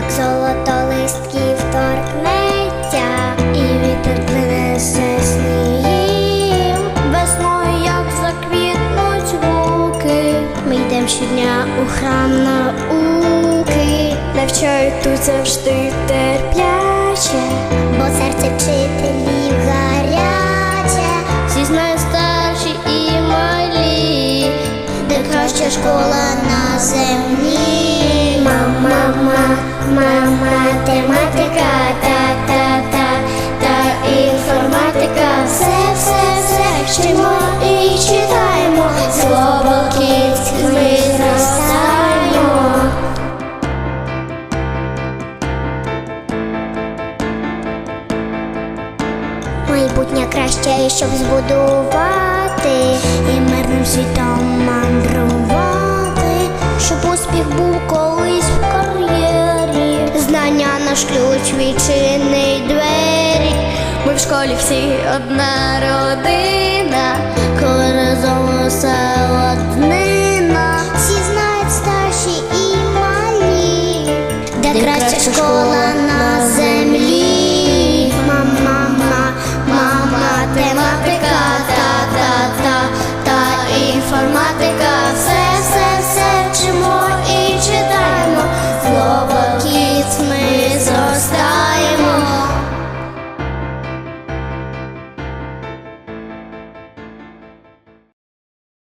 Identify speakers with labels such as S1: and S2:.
S1: як золото листків торкнеться, і вітер принесе снігів
S2: Весною, як
S1: заквітнуть луки Ми йдемо щодня у храм науки,
S2: навчають тут завжди терпляче,
S1: бо серце вчителів гаряче,
S2: всі знають старші і малі,
S1: де краща школа на землі. Мама. Майбутнє краще, щоб збудувати і мирним світом мандрувати, щоб успіх був колись в кар'єрі. Знання наш ключ
S2: відчинить двері. Ми в школі всі одна родина,